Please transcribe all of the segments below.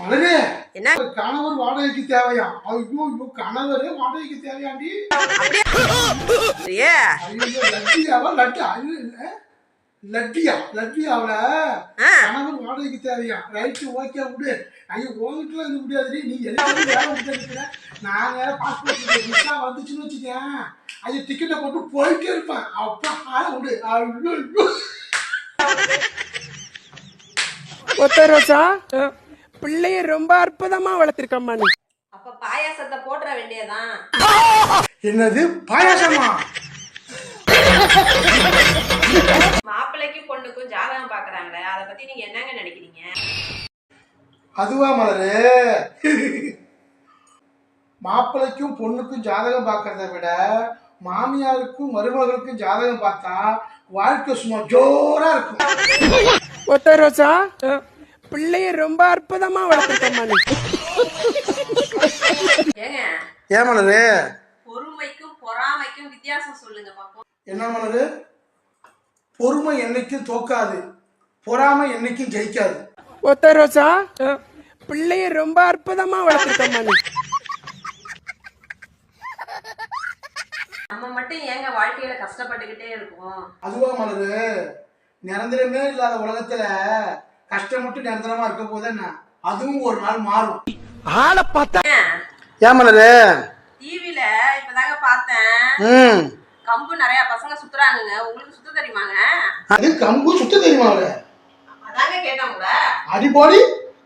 மலரே என்ன? கணவர் வாடகைக்கு தேவையா? ஐயோ ஐயோ கணவரே வாடகைக்கு தேவையாண்டி. ஏ ஐயோ லட்டியாவா லட்டு ஐயோ இல்ல. லட்டியா லட்டியாவில கணவர் வாடகைக்கு தேவையா? ரைட்டு ஓகே விடு. ஐயோ உங்ககிட்ட இருந்து முடியாதுடி. நீ எல்லாரும் வேலை விட்டு நாங்க பாஸ்போர்ட் விசா வந்துச்சுன்னு வச்சுக்கேன். அது டிக்கெட்டை போட்டு போயிட்டே இருப்பேன். அப்பா ஆள விடு. ஐயோ ஐயோ ஒத்த பிள்ளைய ரொம்ப அற்புதமா வளர்த்திருக்கம்மா நீ அப்ப பாயாசத்தை போட்டுற வேண்டியதான் என்னது? பாயாசமா? மாப்பிள்ளைக்கும் பொண்ணுக்கும் ஜாதகம் பாக்குறாங்களே அத பத்தி நீங்க என்னங்க நினைக்கிறீங்க? அதுவா மலரு? மாப்பிள்ளைக்கும் பொண்ணுக்கும் ஜாதகம் பார்க்கறத விட மாமியாருக்கும் மருமகளுக்கும் ஜாதகம் பார்த்தா வாழ்க்கை சும்மா ஜோரா இருக்கும். ஒத்த ரோசா? பிள்ளைய ரொம்ப அற்புதமா வளர்த்திருக்கம்மா நீ ஏன் மலரு பொறுமைக்கும் பொறாமைக்கும் வித்தியாசம் சொல்லுங்க பாப்போம். என்ன மலரு பொறுமை என்னைக்கும் தோக்காது பொறாமை என்னைக்கும் ஜெயிக்காது. ஒத்த ரோசா பிள்ளைய ரொம்ப அற்புதமா வளர்த்திருக்கம்மா நீ நம்ம மட்டும் ஏங்க வாழ்க்கையில கஷ்டப்பட்டுக்கிட்டே இருக்கோம்? அதுவா மலரு நிரந்தரமே இல்லாத உலகத்துல கஷ்டம் மட்டும் நிரந்தரமா இருக்க போது என்ன? அதுவும் ஒரு நாள் மாறும். ஆளை பார்த்தா ஏன்? மலரு? டிவில இப்பதாங்க பார்த்தேன். கம்பு நிறைய பசங்க சுத்துறாங்கங்க. உங்களுக்கு சுத்த தெரியுமாங்க? அது கம்பு சுத்த தெரியுமா அவரு அதாங்க கேட்டேன் உங்களை. அடிப்போடி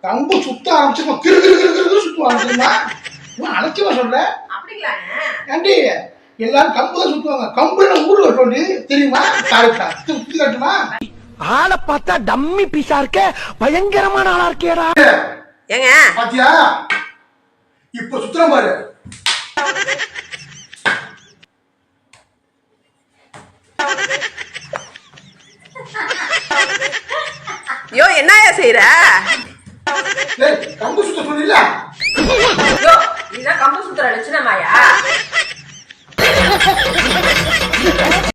கம்பு சுத்த ஆரம்பிச்சிருக்கோம் கிரு கிரு கிரு கிரு தெரியுமா? இவன் அலட்சியமா சொல்ற? அப்படிங்களாங்க? ஏண்டி? எல்லாரும் கம்பு தான் சுத்துவாங்க. கம்பு ஊரு கட்டோண்டி தெரியுமா? கரெக்டா. சுத்தி கட்டுமா? ஆளை பார்த்தா டம்மி பீஸா இருக்க பயங்கரமான ஆளா இருக்கேடா. ஏங்க? பாத்தியா? இப்ப சுத்துறோம் பாரு. யோ என்னயா செய்யற டேய், கம்பு சுத்த சொன்னில யோ இதுதான் கம்பு சுத்துற லட்சணமாயா